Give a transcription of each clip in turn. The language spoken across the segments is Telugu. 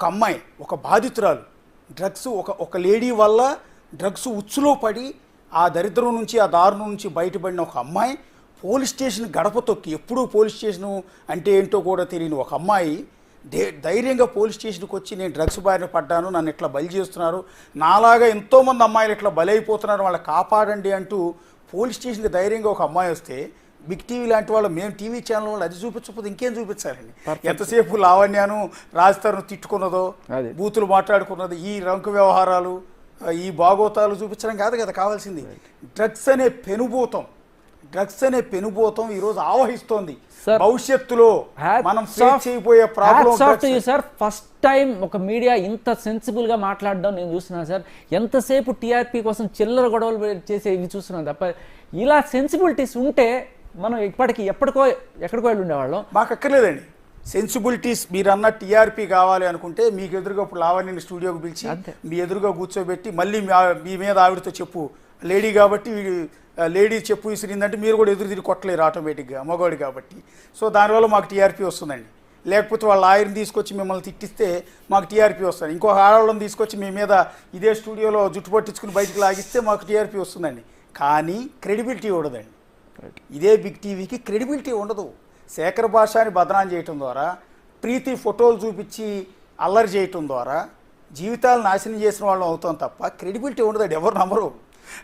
ఒక అమ్మాయి ఒక బాధితురాలు. డ్రగ్స్ ఒక ఒక లేడీ వల్ల డ్రగ్స్ ఉచ్చులో పడి ఆ దరిద్రం నుంచి ఆ దారుణం నుంచి బయటపడిన ఒక అమ్మాయి పోలీస్ స్టేషన్ గడప తొక్కి ఎప్పుడూ పోలీస్ స్టేషను అంటే ఏంటో కూడా తెలియని ఒక అమ్మాయి ధై ధైర్యంగా పోలీస్ స్టేషన్కి వచ్చి నేను డ్రగ్స్ బారిన పడ్డాను నన్ను ఇట్లా బలి చేస్తున్నారు నాలాగా ఎంతోమంది అమ్మాయిలు ఇట్లా బలైపోతున్నారు వాళ్ళని కాపాడండి అంటూ పోలీస్ స్టేషన్కి ధైర్యంగా ఒక అమ్మాయి వస్తే బిగ్ టీవీ లాంటి వాళ్ళు మేము టీవీ ఛానల్ వాళ్ళు అది చూపించకపోతే ఇంకేం చూపించాలండి? ఎంతసేపు లావణ్యాను రాజధాని తిట్టుకున్నదో. బూతులు మాట్లాడుకున్నది ఈ రంకు వ్యవహారాలు ఈ బాగోతాలు చూపించడం కాదు కదా కావాల్సింది. డ్రగ్స్ అనే పెనుభూతం డ్రగ్స్ అనే పెనుభూతం ఈరోజు ఆవహిస్తోంది. Sir, భవిష్యత్తులో మనం చేయబోయే ప్రాబ్లం సార్ ఫస్ట్ టైం ఒక మీడియా ఇంత సెన్సిబుల్గా మాట్లాడడం నేను చూస్తున్నాను సార్ ఎంతసేపు టీఆర్పీ కోసం చిల్లర గొడవలు చేసే ఇవి చూస్తున్నాను తప్ప ఇలా సెన్సిబిలిటీస్ ఉంటే మనం ఇప్పటికి ఎప్పటికో ఎక్కడికో వెళ్ళి ఉండేవాళ్ళం మాకు అక్కర్లేదండి. సెన్సిబిలిటీస్ మీరు అన్న టీఆర్పీ కావాలి అనుకుంటే మీకు ఎదురుగా ఇప్పుడు లావణ్యని స్టూడియోకి పిలిచి. మీ ఎదురుగా కూర్చోబెట్టి మళ్ళీ మీ మీద ఆవిడతో చెప్పు. లేడీ కాబట్టి లేడీ చెప్పు విసిరిందంటే మీరు కూడా ఎదురు తిరిగి కొట్టలేరు ఆటోమేటిక్గా మగవాడు కాబట్టి. సో దానివల్ల మాకు టీఆర్పీ వస్తుందండి. లేకపోతే వాళ్ళ ఆయన్ని తీసుకొచ్చి మిమ్మల్ని తిట్టిస్తే మాకు టీఆర్పీ వస్తుంది. ఇంకో ఆడవాళ్ళని తీసుకొచ్చి మీ మీద ఇదే స్టూడియోలో జుట్టు పట్టించుకుని బయటికి లాగిస్తే మాకు టీఆర్పీ వస్తుందండి. కానీ క్రెడిబిలిటీ ఉండదండి ఇదే బిగ్ టీవీకి క్రెడిబిలిటీ ఉండదు. శేఖర్ భాషని బదనాం చేయటం ద్వారా ప్రీతి ఫోటోలు చూపించి అల్లరి చేయటం ద్వారా జీవితాలు నాశనం చేసిన వాళ్ళం అవుతాం తప్ప క్రెడిబిలిటీ ఉండదు. ఎవరు నమ్మరు.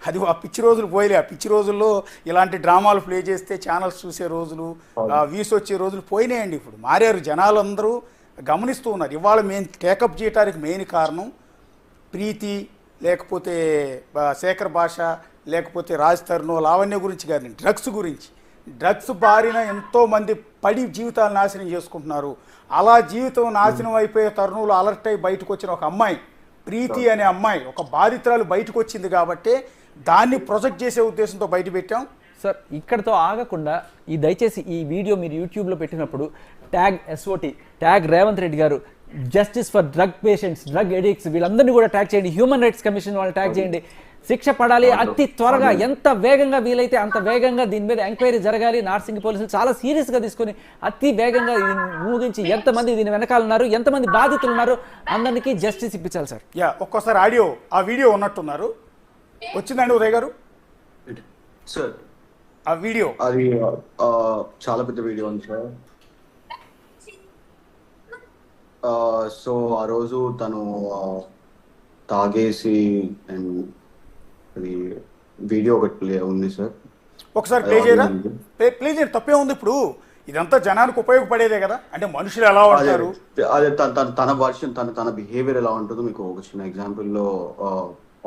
అది ఆ పిచ్చి రోజులు పోయలే. ఆ పిచ్చి రోజుల్లో ఇలాంటి డ్రామాలు ప్లే చేస్తే ఛానల్స్ చూసే రోజులు వ్యూస్ వచ్చే రోజులు పోయినాయండి ఇప్పుడు. మారారు జనాలందరూ గమనిస్తూ ఉన్నారు. ఇవాళ మేము టేకప్ చేయడానికి మెయిన్ కారణం ప్రీతి లేకపోతే శేఖర్ భాష లేకపోతే రాజ్ తరుణ్ లావణ్య గురించి కాదు డ్రగ్స్ గురించి. డ్రగ్స్ బారిన ఎంతో మంది పడి జీవితాలు నాశనం చేసుకుంటున్నారు. అలా జీవితం నాశనం అయిపోయే తరుణంలో అలర్ట్ అయి బయటకు వచ్చిన ఒక అమ్మాయి ప్రీతి అనే అమ్మాయి ఒక బాధితురాలు బయటకు వచ్చింది కాబట్టి దాన్ని ప్రొజెక్ట్ చేసే ఉద్దేశంతో బయట పెట్టాం. సార్ ఇక్కడతో ఆగకుండా ఈ దయచేసి ఈ వీడియో మీరు యూట్యూబ్లో పెట్టినప్పుడు tag SOT tag Revanth Reddy garu justice for drug patients drug addicts వీళ్ళందరినీ కూడా ట్యాగ్ చేయండి. హ్యూమన్ రైట్స్ కమిషన్ వాళ్ళని ట్యాగ్ చేయండి. శిక్ష పడాలి అతి త్వరగా ఎంత వేగంగా వీలైతే అంత వేగంగా దీని మీద ఎంక్వైరీ జరగాలి. నార్సింగ్ పోలీసులు చాలా సీరియస్గా తీసుకొని అతి వేగంగా ముగించి ఎంతమంది దీని వెనకాల ఉన్నారు ఎంతమంది బాధితులు ఉన్నారు అందరికీ జస్టిస్ ఇప్పించాలి సార్. యా ఒక్కోసారి ఆడియో ఆ వీడియో ఉన్నట్టున్నారు. వచ్చిందండి ఉదయ్ గారు? సార్. ఆ వీడియో. అది ఆ, చాలా పెద్ద వీడియో ఉంది సార్. ఆ, సో ఆ రోజు తను తాగేసి అండ్ అది వీడియో ఒకటి ప్లే ఉంది సార్. ఒకసారి ప్లే చేయరా? ప్లే ప్లే చేయండి తప్పే ఉంది ఇప్పుడు. ఇదంతా జనానికి ఉపయోగపడేదే కదా. అంటే మనుషులు ఎలా ఉంటారు అదే తన తన తన వర్షన్ తన తన బిహేవియర్ ఎలా ఉంటుందో మీకు ఒక చిన్న ఎగ్జాంపుల్లో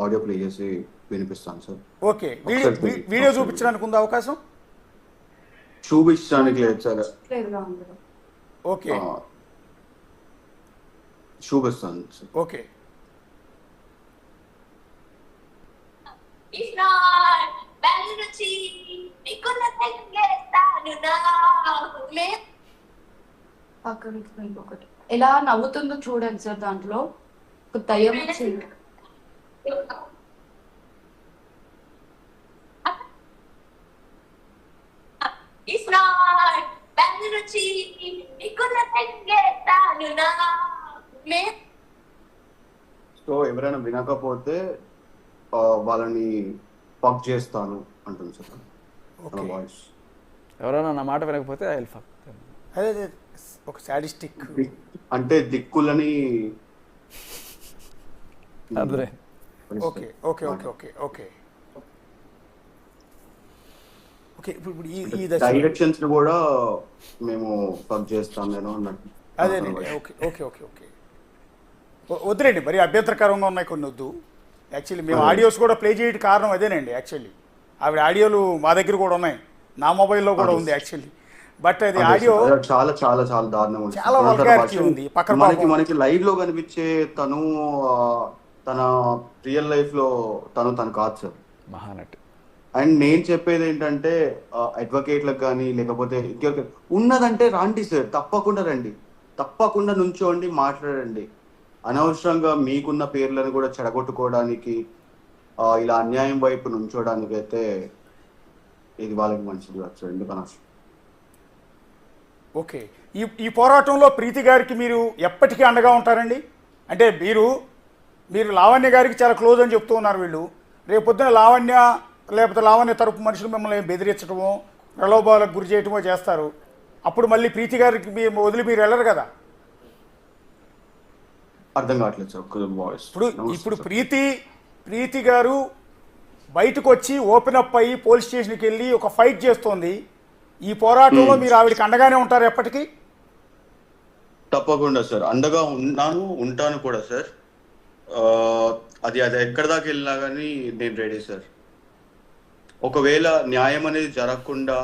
ఆడియో ప్లే చేసి వినిపిస్తాను సార్. ఓకే వీడియో చూపించడానికి ఉందా అవకాశం? చూపించడానికి లేదు సార్. ఓకే. చూపిస్తాను సార్. ఓకే If not, బెల్ రుచి నీకున్న తెంగేస్తాను నా లే పక్కన ఇంకొకటి. ఎలా నవ్వుతుందో చూడండి సార్ దాంట్లో. ఒక దయ్యం వచ్చింది. సో ఎవరైనా వినకపోతే వాళ్ళని పక్ చేస్తాను అంటుంది సార్. వాయిస్ ఎవరైనా నా మాట వినకపోతే ఐ ఫక్ అదే ఒక సాడిస్టిక్ అంటే దిక్కులని అదే. Okay okay okay okay okay okay ఇప్పుడు ఈ ఈ డైరెక్షన్స్ కూడా మేము పక్ చేస్తాం నేను అన్నట్టు. అదే ఓకే ఓకే ఓకే ఓకే వద్దులేండి మరి అభ్యంతరకరంగా ఉన్నాయి కొన్ని వద్దు. యాక్చువల్లీ మేము ఆడియోస్ కూడా ప్లే చేయడానికి కారణం అదేనండి యాక్చువల్లీ ఆవిడ ఆడియోలు మా దగ్గర కూడా ఉన్నాయి. నా మొబైల్లో కూడా ఉంది యాక్చువల్లీ బట్ అది ఆడియో చాలా చాలా చాలా దారుణం ఉంది. చాలా version ఉంది. పక్కన మనకి. మనకి లైవ్లో కనిపించే తను తన రియల్ లైఫ్లో తను తను కాదు సార్. మహానటి. అండ్ నేను చెప్పేది ఏంటంటే అడ్వకేట్లకు కానీ లేకపోతే ఇంకెవరికి ఉన్నదంటే రండి సార్ తప్పకుండా రండి. తప్పకుండా నుంచోండి మాట్లాడండి. అనవసరంగా మీకున్న పేర్లను కూడా చెడగొట్టుకోవడానికి ఇలా అన్యాయం వైపు నుంచోడానికి అయితే ఇది వాళ్ళకి మంచిది కాదు ఎందుకు అనవసరం ఓకే. ఈ ఈ పోరాటంలో ప్రీతి గారికి మీరు ఎప్పటికీ అండగా ఉంటారండి? అంటే మీరు మీరు లావణ్య గారికి చాలా క్లోజ్ అని చెప్తూ ఉన్నారు వీళ్ళు. రేపొద్దున లావణ్య లేకపోతే లావణ్య తరపు మనుషులు మిమ్మల్ని బెదిరించడమో ప్రలోభాలకు గురి చేయటమో చేస్తారు. అప్పుడు మళ్ళీ ప్రీతి గారికి మీ వదిలి మీరు వెళ్ళరు కదా? అర్థం కావట్లేదు సార్ వాయిస్. ఇప్పుడు ఇప్పుడు ప్రీతి ప్రీతి గారు బయటకు వచ్చి ఓపెన్ అప్ అయ్యి పోలీస్ స్టేషన్కి వెళ్ళి ఒక ఫైట్ చేస్తోంది. ఈ పోరాటంలో మీరు ఆవిడకి అండగానే ఉంటారు ఎప్పటికీ? తప్పకుండా సార్. అండగా ఉన్నాను ఉంటాను కూడా సార్. అది అది ఎక్కడి దాకా వెళ్ళినా కానీ నేను రెడీ సార్. ఒకవేళ న్యాయం అనేది జరగకుండా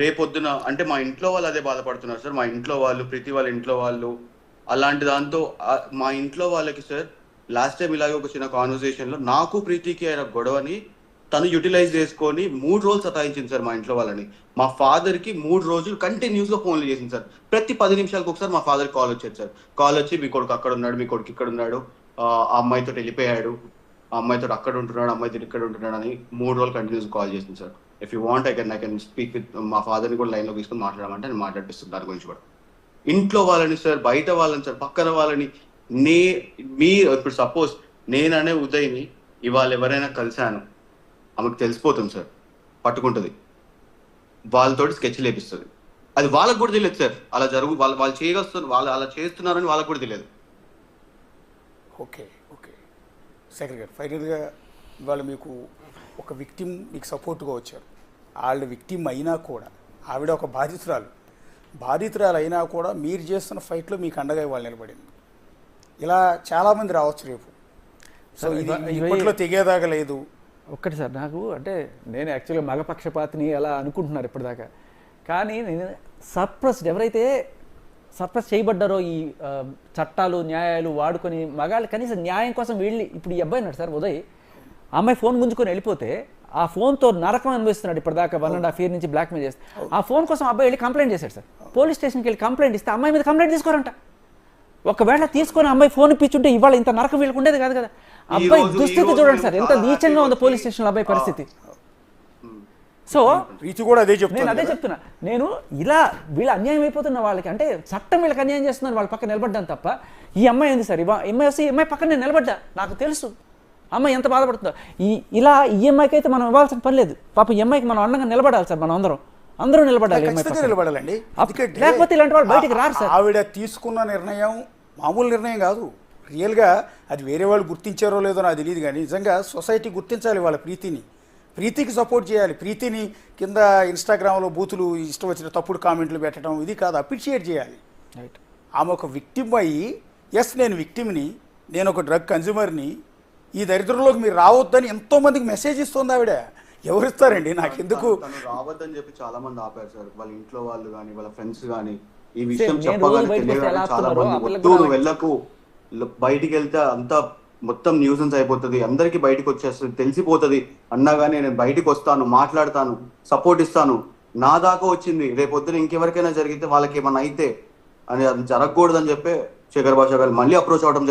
రేపొద్దున అంటే మా ఇంట్లో వాళ్ళు అదే బాధపడుతున్నారు సార్. మా ఇంట్లో వాళ్ళు ప్రతి వాళ్ళ ఇంట్లో వాళ్ళు అలాంటి దాంతో మా ఇంట్లో వాళ్ళకి సార్ లాస్ట్ టైం ఇలాగే ఒక చిన్న కాన్వర్సేషన్లో నాకు ప్రీతికి అయిన గొడవని తను యూటిలైజ్ చేసుకొని మూడు రోజులు సతాయించింది సార్ మా ఇంట్లో వాళ్ళని. మా ఫాదర్కి మూడు రోజులు కంటిన్యూస్గా ఫోన్లు చేసింది సార్. ప్రతి పది నిమిషాలకు ఒకసారి మా ఫాదర్ కాల్ వచ్చేది సార్. కాల్ వచ్చి మీ కొడుకు అక్కడ ఉన్నాడు మీ కొడుకు ఇక్కడ ఉన్నాడు ఆ అమ్మాయితో వెళ్ళిపోయాడు ఆ అమ్మాయితో అక్కడ ఉంటున్నాడు అమ్మాయితో ఇక్కడ ఉంటున్నాడు అని మూడు రోజులు కంటిన్యూస్ కాల్ చేసింది sir. If you want I can I can speak with మా ఫాదర్ని కూడా లైన్లో తీసుకొని మాట్లాడమంటే నేను మాట్లాడిపిస్తాను దాని గురించి కూడా. ఇంట్లో వాళ్ళని సార్ బయట వాళ్ళని సార్ పక్కన వాళ్ళని నే మీ ఇప్పుడు సపోజ్ నేననే ఉదయ్ని ఇవాళ ఎవరైనా కలిశాను ఆమెకు తెలిసిపోతుంది సార్ పట్టుకుంటుంది. వాళ్ళతోటి స్కెచ్ లేపిస్తుంది. అది వాళ్ళకు కూడా తెలియదు సార్ అలా జరుగు వాళ్ళు వాళ్ళు చేయగలుస్తారు వాళ్ళు అలా చేస్తున్నారని వాళ్ళకు కూడా తెలియదు. Okay okay. శేఖర్ గారు ఫైనల్గా ఇవాళ మీకు ఒక విక్టిమ్ మీకు సపోర్ట్గా వచ్చారు. వాళ్ళ విక్టిమ్ అయినా కూడా ఆవిడ ఒక బాధితురాలు. బాధితురాలు అయినా కూడా మీరు చేస్తున్న ఫైట్లో మీకు అండగా ఇవాళ నిలబడింది. ఇలా చాలామంది రావచ్చు రేపు. సో ఇది ఇప్పట్లో తెగేదాకా లేదు. ఒక్కటి సార్ నాకు అంటే నేను యాక్చువల్గా మగపక్షపాతిని అలా అనుకుంటున్నారు ఇప్పటిదాకా? కానీ నేను సర్ప్రస్డ్ ఎవరైతే సర్ప్రస్ చేయబడ్డారో ఈ చట్టాలు న్యాయాలు వాడుకొని మగాళ్ళు కనీసం న్యాయం కోసం వెళ్ళి ఇప్పుడు ఈ అబ్బాయి ఉన్నాడు సార్ ఉదయ్. అమ్మాయి ఫోన్ గుంజుకొని వెళ్ళిపోతే ఆ ఫోన్తో నరకం అనుభవిస్తున్నాడు ఇప్పటిదాకా వన్ అండ్ హాఫ్ ఇయర్ నుంచి బ్లాక్మెయిల్ చేస్తే. ఆ ఫోన్ కోసం అబ్బాయి వెళ్ళి కంప్లైంట్ చేశాడు సార్. పోలీస్ స్టేషన్కి వెళ్ళి కంప్లైంట్ ఇస్తే అమ్మాయి మీద కంప్లైంట్ తీసుకోరంట. ఒకవేళ తీసుకొని అమ్మాయి ఫోన్ ఇప్పించుంటే ఇవాళ ఇంత నరకం వీళ్ళకి ఉండేది కాదు కదా. అబ్బాయి దుస్థితి చూడండి సార్ ఎంత నీచంగా ఉంది పోలీస్ స్టేషన్లో అబ్బాయి పరిస్థితి. సో కూడా అదే నేను చెప్తుంది అదే. చెప్తున్నా. నేను ఇలా వీళ్ళ అన్యాయం అయిపోతున్న వాళ్ళకి అంటే చట్టం వీళ్ళకి అన్యాయం చేస్తున్నారు వాళ్ళ పక్కన నిలబడ్డాను తప్ప ఈ అమ్మాయి ఉంది సార్? ఇవా అమ్మాయి వస్తే ఈ అమ్మాయి పక్కన నేను నిలబడ్డా? నాకు తెలుసు. అమ్మాయి ఎంత బాధపడుతుందో. ఈ ఇలా ఈ అమ్మాయికి అయితే మనం ఇవ్వాల్సిన పని లేదు. పాప ఈ అమ్మాయికి మనం అండంగా నిలబడాలి సార్ మనం అందరం. అందరూ నిలబడాలి పక్కన. నిలబడాలండి. లేకపోతే ఇలాంటి వాళ్ళు బయటికి రారు సార్. ఆవిడ తీసుకున్న నిర్ణయం మామూలు నిర్ణయం కాదు. రియల్గా అది వేరే వాళ్ళు గుర్తించారో లేదో నాకు తెలియదు కానీ నిజంగా సొసైటీ గుర్తించాలి వాళ్ళ ప్రీతిని. ప్రీతికి సపోర్ట్ చేయాలి. ప్రీతిని కింద ఇన్స్టాగ్రామ్లో బూతులు ఇష్టం వచ్చిన తప్పుడు కామెంట్లు పెట్టడం ఇది కాదు. అప్రిషియేట్ చేయాలి. రైట్ ఆమె ఒక విక్టిమ్ అయ్యి ఎస్ నేను విక్టిమ్ని. నేను ఒక డ్రగ్ కన్జ్యూమర్ని ఈ దరిద్రంలోకి మీరు రావద్దని ఎంతో మందికి మెసేజ్ ఇస్తుంది ఆవిడ. ఎవరిస్తారండి? నాకు ఎందుకు తను రావద్దని చెప్పి చాలా మంది ఆపారు సార్. వాళ్ళ ఇంట్లో వాళ్ళు కానీ వాళ్ళ ఫ్రెండ్స్ కానీ ఈ విషయం ఎలా చాలా మంది వెళ్ళకు బయటికి వెళ్తే అంతా మొత్తం న్యూసెన్స్ అయిపోతుంది. అందరికి బయటకు వచ్చేస్తుంది. తెలిసిపోతుంది. అన్నగానే నేను బయటికి వస్తాను మాట్లాడతాను సపోర్ట్ ఇస్తాను. నా దాకా వచ్చింది. రేపు పొద్దున ఇంకెవరికైనా జరిగితే వాళ్ళకి ఏమన్నా అయితే అని అది జరగకూడదని చెప్పి శేఖర్ భాష గారు మళ్ళీ అప్రోచ్ అవడం జరిగింది.